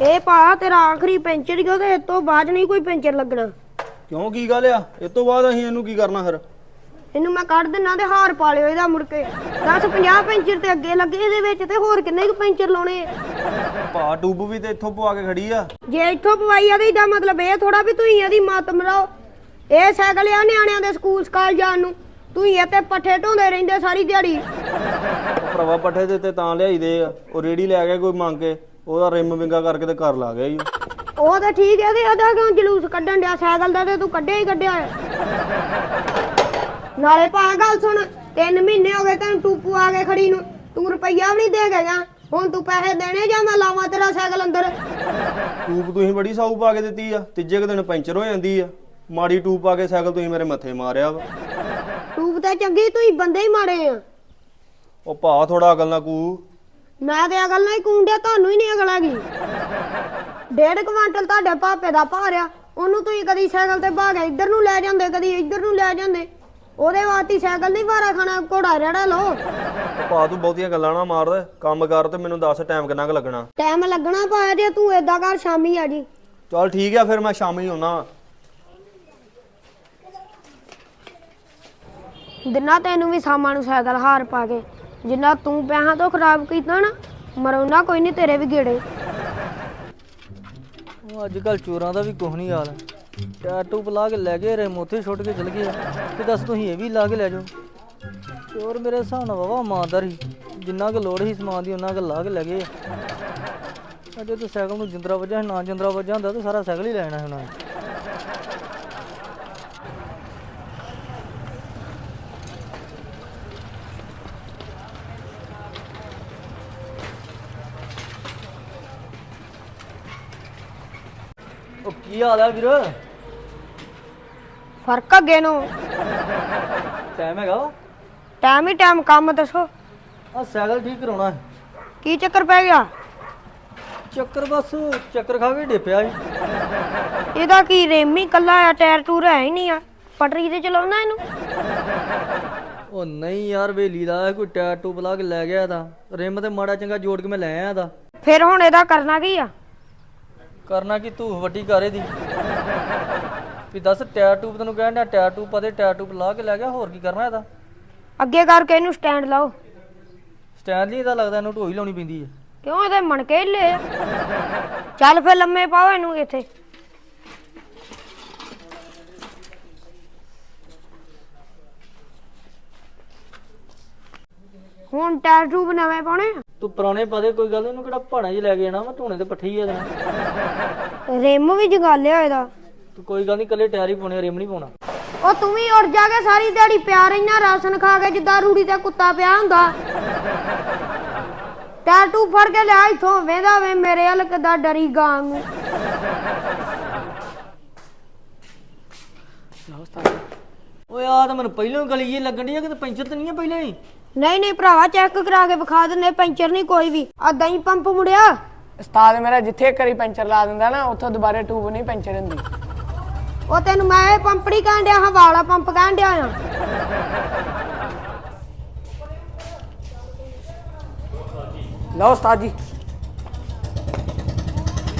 ਇਹ ਭਾ ਤੇਰਾ ਆਖਰੀ ਪੈਂਚਰ ਹੀ ਆ ਤੇ ਇਸ ਤੋਂ ਬਾਅਦ ਨਹੀਂ ਕੋਈ ਪੈਂਚਰ ਲੱਗਣਾ। ਕਿਉਂ ਕੀ ਗੱਲ ਆ? ਇਸ ਤੋਂ ਬਾਅਦ ਅਸੀਂ ਇਹਨੂੰ ਕੀ ਕਰਨਾ ਫਿਰ? ਇਹਨੂੰ ਮੈਂ ਕੱਢ ਦਿੰਨਾ ਤੇ ਹਾਰ ਪਾ ਲਿਓ ਇਹਦਾ ਮੁੜ ਕੇ। 10 50 ਪੈਂਚਰ ਤੇ ਅੱਗੇ ਲੱਗੇ ਇਹਦੇ ਵਿੱਚ ਤੇ ਹੋਰ ਕਿੰਨੇ ਕੁ ਪੈਂਚਰ ਲਾਉਣੇ? ਭਾ ਟੂਬ ਵੀ ਤੇ ਇੱਥੋਂ ਪਵਾ ਕੇ ਖੜੀ ਆ। ਜੇ ਇੱਥੋਂ ਪਵਾਈ ਆ ਤੇ ਇਹਦਾ ਮਤਲਬ ਇਹ ਥੋੜਾ ਵੀ ਤੁਸੀਂ ਇਹਦੀ ਮੱਤ ਮਰਾਓ ਇਹ ਸਾਈਕਲ ਆ ਨਿਆਣਿਆਂ ਦੇ ਸਕੂਲ ਸਕਾਲ ਜਾਣ ਨੂੰ। ਤੁਸੀਂ ਤੇ ਪੱਠੇ ਢੋਂਦੇ ਰਹਿੰਦੇ ਸਾਰੀ ਦਿਹਾੜੀ। ਭਰਾਵਾ ਪੱਠੇ ਦੇ ਤੇ ਤਾਂ ਲਿਆਈਦੇ ਆ। ਉਹ ਰੇੜੀ ਲੈ ਗਿਆ ਕੋਈ ਮੰਗ ਕੇ। ਉਹਦਾ ਰਿਮ ਵਿੰਗਾ ਕਰਕੇ ਤੇ ਘਰ ਲਾ ਗਿਆ ਜੀ ਉਹ ਤਾਂ ਠੀਕ ਹੈ ਤੇ ਇਹਦਾ ਕਿਉਂ ਜਲੂਸ ਕੱਢਣ ਡਿਆ? ਸਾਈਕਲ ਦਾ ਤੇ ਤੂੰ ਕੱਢਿਆ ਹੀ ਕੱਢਿਆ ਹੈ ਨਾਲੇ ਭਾ ਗੱਲ ਸੁਣ 3 ਮਹੀਨੇ ਹੋ ਗਏ ਤੈਨੂੰ ਟੂਪੂ ਆ ਕੇ ਖੜੀ ਨੂੰ। ਤੂੰ ਰੁਪਈਆ ਵੀ ਨਹੀਂ ਦੇ ਗਿਆ। ਹੁਣ ਤੂੰ ਪੈਸੇ ਦੇਣੇ ਜਾਂ ਮੈਂ ਲਾਵਾਂ ਤੇਰਾ ਸਾਈਕਲ ਅੰਦਰ? ਟੂਬ ਤੁਸੀਂ ਬੜੀ ਸਾਊ ਪਾ ਕੇ ਦਿੱਤੀ ਆ। ਤੀਜੇ ਕੁ ਦਿਨ ਪੈਂਚਰ ਹੋ ਜਾਂਦੀ ਆ। ਮਾੜੀ ਟੂਬ ਪਾ ਕੇ ਸਾਈਕਲ ਤੁਸੀਂ ਮੇਰੇ ਮੱਥੇ ਮਾਰਿਆ ਵਾ। ਟੂਬ ਤਾਂ ਚੰਗੀ ਤੁਸੀਂ ਬੰਦੇ ਹੀ ਮਾੜੇ ਆ। ਉਹ ਭਾ ਥੋੜਾ ਅਕਲ ਨਾ ਕੂ। ਮੈਂ ਤੇ ਅਗਲ ਨਹੀਂ ਕੂੰਡਿਆ ਤੁਹਾਨੂੰ ਹੀ ਨਹੀਂ ਅਗਲ ਹੈਗੀ। ਡੇਢ ਕੁਆਂਟਲ ਤੁਹਾਡੇ ਭਾਪੇ ਦਾ ਭਾਰਿਆ ਉਹਨੂੰ ਤੁਸੀਂ ਕਦੀ ਸਾਈਕਲ ਤੇ ਭਾਗ ਇੱਧਰ ਨੂੰ ਲੈ ਜਾਂਦੇ ਕਦੀ ਇੱਧਰ ਨੂੰ ਲੈ ਜਾਂਦੇ। ਉਹਦੇ ਵਾਸਤੇ ਸਾਈਕਲ ਨਹੀਂ ਭਾਰਾ ਖਾਣਾ ਘੋੜਾ ਰੜਾ ਉਹ ਭਾ ਤੂੰ ਬਹੁਤੀਆਂ ਗੱਲਾਂ ਨਾ ਮਾਰ ਕੰਮ ਕਰ ਤੇ ਮੈਨੂੰ ਦੱਸ ਟਾਈਮ ਕਿੰਨਾ ਕੁ ਲੱਗਣਾ। ਟਾਈਮ ਲੱਗਣਾ ਪਾਇਆ ਜੇ ਤੂੰ ਏਦਾਂ ਕਰ ਸ਼ਾਮੀ ਆ ਜੀ। ਚਲ ਠੀਕ ਆ ਫਿਰ ਮੈਂ ਸ਼ਾਮੀ ਆਉਣਾ ਦਿਨਾ ਤੈਨੂੰ ਵੀ ਸਾਮਾਂ ਨੂੰ ਸਾਈਕਲ ਹਾਰ ਪਾ ਕੇ। ਜਿੰਨਾ ਤੂੰ ਪੈਸਾ ਤੋਂ ਖਰਾਬ ਕੀਤਾ ਨਾ ਮਰਉਣਾ ਕੋਈ ਨਹੀਂ ਤੇਰੇ ਵੀ ਗੇੜੇ। ਉਹ ਅੱਜ ਕੱਲ ਚੋਰਾਂ ਦਾ ਵੀ ਕੁਝ ਨਹੀਂ ਹਾਲ। ਟੈਟੂ ਲਾ ਕੇ ਲੈ ਗਏ ਰੇ ਛੁੱਟ ਕੇ ਚਲ ਗਏ ਤੇ ਦੱਸ ਤੁਸੀਂ ਇਹ ਵੀ ਲਾ ਕੇ ਲੈ ਜਾਓ। ਚੋਰ ਮੇਰੇ ਹਿਸਾਬ ਨਾਲ ਵਾਵਾ ਇਮਾਨਦਾਰ ਸੀ। ਜਿੰਨਾ ਕੁ ਲੋੜ ਸੀ ਸਮਾਨ ਦੀ, ਉਹਨਾਂ ਕੁ ਲਾ ਕੇ ਲੈ ਗਏ ਅਜੇ ਤੂੰ ਸਾਈਕਲ ਨੂੰ ਜਿੰਦਰਾ ਵੱਜਾ ਨਾ ਜਿੰਦਰਾ ਵੱਜਾ ਹੁੰਦਾ, ਤਾਂ ਸਾਰਾ ਸਾਈਕਲ ਹੀ ਲੈਣਾ ਸੀ ਉਹਨਾਂ ਨੇ। ਕੀ ਹਾਲ ਆ ਵੀਰ? ਫ਼ਰਕ ਅੱਗੇ ਨੂੰ। ਟਾਈਮ ਹੈਗਾ ਵਾ? ਟਾਈਮ ਹੀ ਟਾਈਮ ਕੰਮ ਦੱਸੋ। ਆ ਸਾਈਕਲ ਠੀਕ ਕਰਾਉਣਾ ਹੈ ਕੀ ਚੱਕਰ ਪੈ ਗਿਆ? ਚੱਕਰ ਬਸ ਚੱਕਰ ਖਾ ਕੇ ਡਿੱਪਿਆ ਸੀ। ਇਹਦਾ ਕੀ ਰੇਮੀ ਕੱਲਾ ਆ ਟਾਇਰ ਟੂਰ ਹੈ ਹੀ ਨਹੀਂ ਆ। ਪਟਰੀ ਤੇ ਚਲਾਉਣਾ ਇਹਨੂੰ? ਉਹ ਨਹੀਂ ਯਾਰ ਵੇਲੀ ਦਾ ਕੋਈ ਟਾਇਰ ਟੂਬ ਲਾ ਕੇ ਲੈ ਗਿਆ ਤਾਂ। ਰਿਮ ਤੇ ਮਾੜਾ ਚੰਗਾ ਜੋੜ ਕੇ ਮੈਂ ਲੈ ਆਇਆ ਦਾ ਫਿਰ ਹੁਣ ਇਹਦਾ ਕਰਨਾ ਕੀ ਆ? ਕਰਨਾ ਕੀ ਤੂੰ ਵੱਡੀ ਕਾਰੇ ਦੀ ਵੀ ਦੱਸ ਟਾਇਰ ਟੂਬ ਤੈਨੂੰ ਕਹਿਣ ਡਿਆ ਟਾਇਰ ਟੂਬ ਪਤੇ ਟਾਇਰ ਟੂਬ ਲਾ ਕੇ ਲੈ ਗਿਆ ਹੋਰ ਕੀ ਕਰਨਾ ਇਹਦਾ? ਅੱਗੇ ਕਰਕੇ ਇਹਨੂੰ ਸਟੈਂਡ ਲਾਓ। ਸਟੈਂਡ ਲਈ ਇਹਦਾ ਲੱਗਦਾ ਇਹਨੂੰ ਢੋਈ ਲਾਉਣੀ ਪੈਂਦੀ ਹੈ ਕਿਉਂ ਇਹਦੇ ਮਣਕੇ ਹੀ ਲੈ ਆ। ਚੱਲ ਫਿਰ ਲੰਮੇ ਪਾਓ ਇਹਨੂੰ ਇੱਥੇ। ਹੁਣ ਟਾਇਰ ਟੂਬ ਨਵੇਂ ਪਾਉਣੇ ਆ? ਤੂੰ ਪੁਰਾਣੇ ਪਦੇ ਕੋਈ ਗੱਲ ਨੀ, ਇਹਨੂੰ ਕਿਹੜਾ ਪਹਾੜਾਂ 'ਚ ਲੈ ਕੇ ਜਾਣਾ ਮੈਂ ਧੂਣੇ ਤੇ ਪੱਠੀ ਆ ਦੇਣਾ ਰਿਮ ਵੀ ਜਗਾਲਿਆ ਇਹਦਾ। ਤੂੰ ਕੋਈ ਗੱਲ ਨਹੀਂ ਕੱਲੇ ਟਾਇਰ ਹੀ ਪਾਉਣੇ ਰਿਮ ਨਹੀਂ ਪਾਉਣਾ। ਉਹ ਤੂੰ ਵੀ ਉੜ ਜਾ ਕੇ ਸਾਰੀ ਦਿਹਾੜੀ ਪਿਆ ਰਹਿਣਾ ਰਾਸ਼ਨ ਖਾ ਕੇ ਜਿੱਦਾਂ ਰੂੜੀ ਤੇ ਕੁੱਤਾ ਪਿਆ ਹੁੰਦਾ। ਟੂਬ ਫੜ ਕੇ ਲਿਆ ਇੱਥੋਂ ਵੇਂਦਾ ਵੇ ਮੇਰੇ ਹਲ ਕਿਦਾਂ ਡਰੀ ਗਾਂ ਨੂੰ ਓਏ ਆ ਤਾਂ ਮੈਨੂੰ ਪਹਿਲਾਂ ਹੀ ਗਲੀ ਜੀ ਲੱਗਣ ਦੀ ਆ ਕਿਤੇ ਪੈਂਚਰ ਤਾਂ ਨਹੀਂ ਆ ਪਹਿਲਾਂ ਹੀ? ਨਹੀਂ ਨਹੀਂ ਭਰਾਵਾ ਚੈੱਕ ਕਰਾ ਕੇ ਵਿਖਾ ਦਿੰਨੇ ਪੈਂਚਰ ਨਹੀਂ ਕੋਈ ਵੀ। ਆ ਦਹੀਂ ਪੰਪ ਮੁੜਿਆ। ਉਸਤਾਦ ਮੇਰਾ ਜਿੱਥੇ ਇੱਕ ਵਾਰੀ ਪੈਂਚਰ ਲਾ ਦਿੰਦਾ ਨਾ ਉੱਥੋਂ ਦੁਬਾਰਾ ਟੂਬ ਨਹੀਂ ਪੈਂਚਰ ਹੁੰਦੀ। ਉਹ ਤੈਨੂੰ ਮੈਂ ਇਹ ਪੰਪ ਨਹੀਂ ਕਹਿਣ ਡਿਆ ਹਾਂ ਵਾਲਾ ਪੰਪ ਕਹਿਣ ਡਿਆ ਆ। ਲਓ ਉਸਤਾਦ ਜੀ।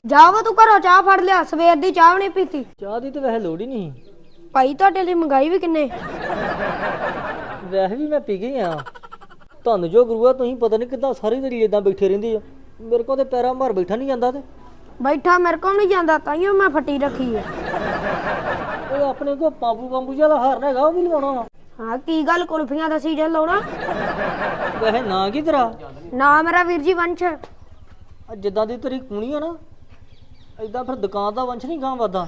ਜਾਵਾ ਤੂੰ ਘਰੋਂ ਚਾਹ ਫੜ ਲਿਆ ਸਵੇਰ ਦੀ ਚਾਹ ਵੀ ਨਹੀਂ ਪੀਤੀ। ਚਾਹ ਦੀ ਤਾਂ ਵੈਸੇ ਲੋੜ ਹੀ ਨਹੀਂ। ਭਾਈ ਤੁਹਾਡੇ ਲਈ ਮੰਗਾਈ ਵੀ ਕਿੰਨੇ? ਵੈਸੇ ਵੀ ਮੈਂ ਪੀ ਗਈ ਆ। ਤੁਹਾਨੂੰ ਜੋ ਗੁਰੂਆ ਤੁਸੀਂ ਪਤਾ ਨਹੀਂ ਕਿੱਦਾਂ ਸਾਰੀ ਦਿਹਾੜੀ ਇਦਾਂ ਬੈਠੇ ਰਹਿੰਦੇ ਆ ਮੇਰੇ ਕੋਲ ਤੇ ਪੈਰਾਂ ਮਾਰ ਬੈਠਾ ਨਹੀਂ ਜਾਂਦਾ ਤੇ। ਬੈਠਾ ਮੇਰੇ ਕੋਲ ਨਹੀਂ ਜਾਂਦਾ ਤਾਈਓ ਮੈਂ ਫੱਟੀ ਰੱਖੀ ਆ। ਉਹ ਆਪਣੇ ਕੋ ਪਾਪੂ ਪੰਪੂ ਜਿਹਾ ਹਾਰਨਾ ਹੈਗਾ ਉਹ ਵੀ ਲਵਾਉਣਾ ਵਾ। ਹਾਂ ਕੀ ਗੱਲ ਕੁਲਫੀਆਂ ਦਾ ਸੀਜ਼ਨ ਲਾਉਣਾ? ਵੈਸੇ ਨਾ ਕੀ ਤੇਰਾ ਨਾ ਮੇਰਾ ਵੀਰ ਜੀ ਵੰਸ਼। ਆ ਜਿੱਦਾਂ ਦੀ ਤੇਰੀ ਕੂਣੀ ਆ ਨਾ ਏਦਾਂ ਫਿਰ ਦੁਕਾਨ ਦਾ ਵੰਸ਼ ਨਹੀਂ ਗਾਂ ਵੱਧਦਾ।